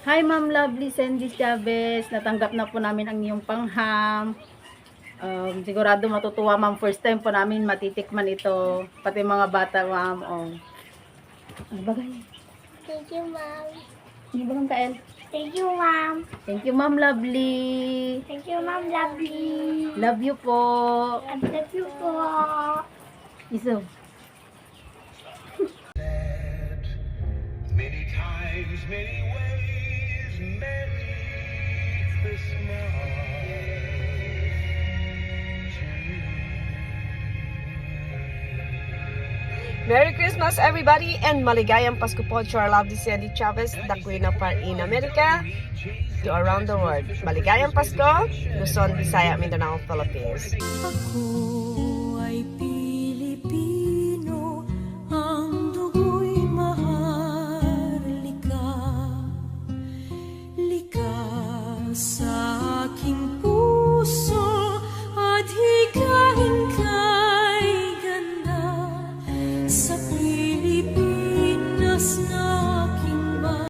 Hi Ma'am Lovely Sandy Chavez, natanggap na po namin ang iyong pangham. Um, sigurado matutuwa ma'am, first time po namin matitikman ito. Pati mga bata ma'am. Oh. Ano ba ganyan? Thank you, Mom. Ano ba kang kael? Thank you, Mom. Thank you Ma'am Lovely. Thank you, Mom. Lovely. Love you po. I love you po. Iso. Many times, many ways, Merry Christmas. Merry Christmas everybody and maligayang Pasko po to our lovely Sandy Chavez, the Queen of Far in America, to around the world. Maligayang Pasko, Luzon, Visaya, Mindanao, Philippines. Ako ay cansa.